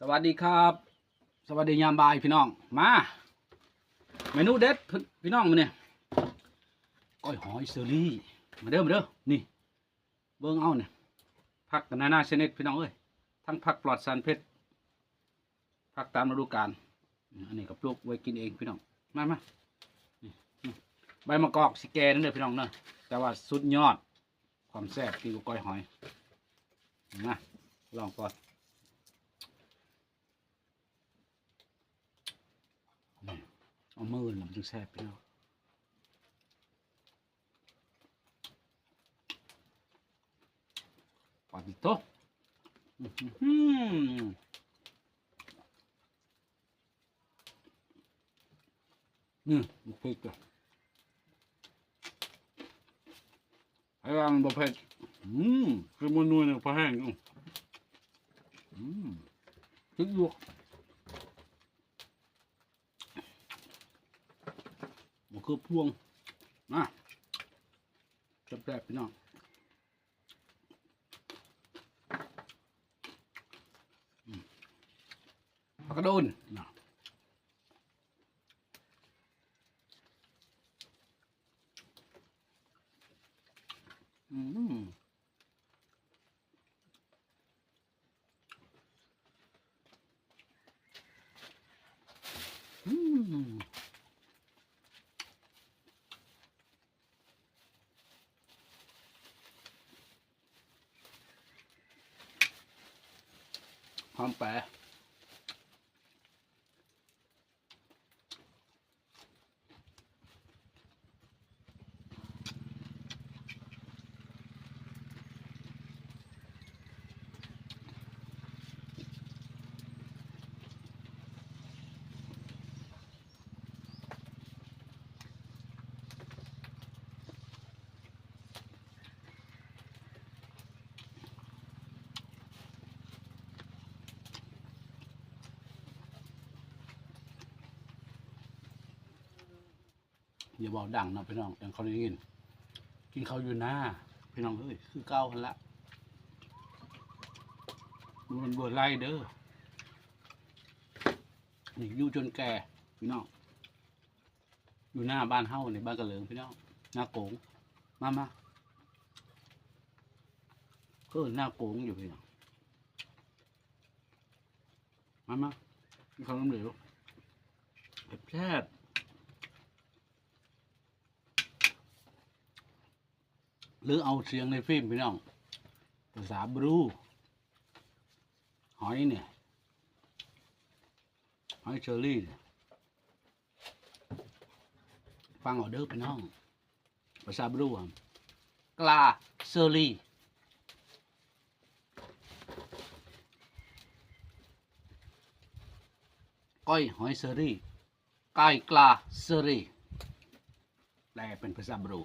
สวัสดีครับ สวัสดียามบ่ายพี่น้องมาเมนูเด็ดพี่น้องมาเนี่ยก้อยหอยเซอรี่มาเด้อมาเด้อนี่เบิ้งเอาเนี่ยผักนนานาชนิดพี่น้องเอ้ยทั้งผักปลอดสารพิษผักตามฤดูกาลอันนี้ก็ปลูกไว้กินเองพี่น้องมามาใบมะกอกสิแกนั่นเด้อพี่น้องเนอะแต่ว่าสุดยอดความแซ่บกินกับก้อยหอยมาลองก่อน เอามือหลังจึงแซ่บพี่น้องปาดิโตนี่บุกเผ็ดจ้ะไอ้ยังบุกเผ็ดอืมคือมันนุ่ยเนี่ยพอแห้งอืมพริกหยวก มัน คือพวงนะแซ่บๆพี่น้องผักกระโดนนะอืมอืม หอมแปะ อย่าบอกดังนะพี่น้องอย่างเขาได้ยิน กินเขาวอยู่หน้าพี่น้องเอ้ยคือเก้าพันละมันเบื่อไล่เด้อนี่อยู่จนแก่พี่น้องอยู่หน้าบ้านเฮ้าในบ้านกระเหลิงพี่น้องหน้าโกงมามาก็หน้าโกงอยู่พี่น้องมามามีควาล้มเหลวแบบแซ่บ หรือเอาเสียงในฟิล์มพี่น้องภาษาบรูหอยเนี่ยหอยเชอรี่เนี่ยฟังออเดอร์พี่น้องภาษาบรูอะกลาเซอรี่ก้อยหอยเซอรี่ไก่กลาเซอรี่แปลเป็นภาษาบรู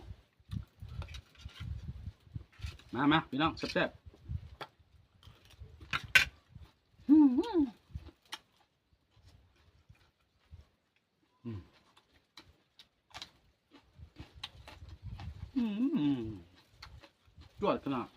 มามาพี่น้องแซ่บๆอืมอืมอืมอืมจวดขนาด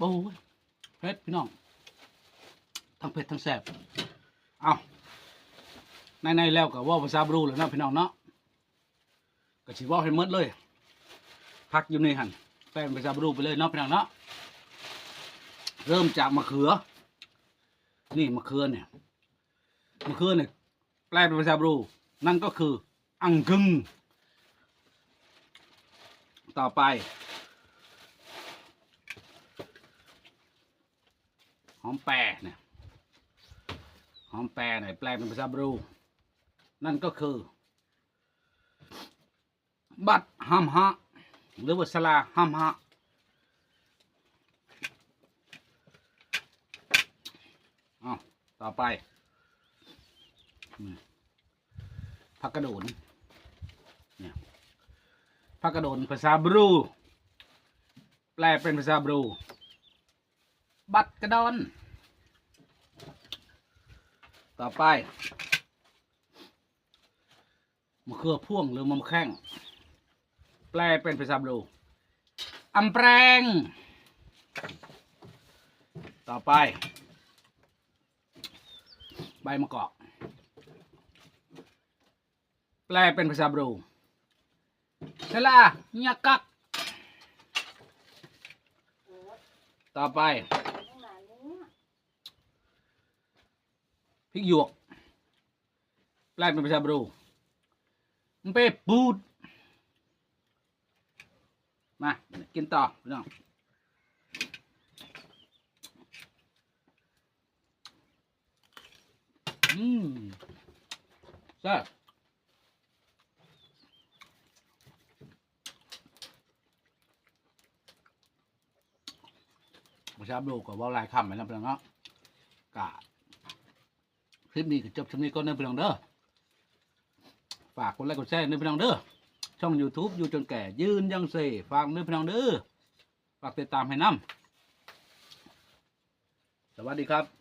โอ้ยเผ็ดพี่น้อง ทั้งเผ็ดทั้งแซ่บเอาในๆแล้วก็เว่าภาษาบรูแล้วเนะพี่น้องเนาะกก็สิเว่าให้หมดเลย พักอยู่ในหันแป้งไปซาบรูไปเลยเนาะพี่น้องเนาะเริ่มจากมะเขือ นี่มะเขือเนี่ยมะเขือเนี่ยแปลเป็นภาษาบรู นั่นก็คือ อังกึงต่อไป หอมแปรเนี่ยหอมแปรเนี่ยแปลเป็นภาษาบรู นั่นก็คือ บัตฮัมฮะหรือว่าสลาฮัมฮะอ้าต่อไปผักกระโดนเนี่ยผักกระโดนภาษาบรู แปลเป็นภาษาบรู บัตรกระดอน ต่อไปมะเขือพ่วงหรือมะแข้ง แปลเป็นภาษาบรูอำแปรงต่อไป ใบมะกอก แปลเป็นภาษาบรูสลาเนียกัก ต่อไป พริกหยวกแปลเป็นภาษาบรูมันเปปูด มา กินต่อพี่น้องอืมซ่บมาชาบดูกับว่าลายคำไหมนะพี่น้องเนาะกะ คลิปนี้ก็จบช่วงนี้ก็ในพี่น้องเด้อฝากกดไลค์กดแชร์ในพี่น้องเด้อช่อง YouTube อยู่จนแก่ยืนยังเสฝากในพี่น้องเด้อฝากติดตามให้น้ำสวัสดีครับ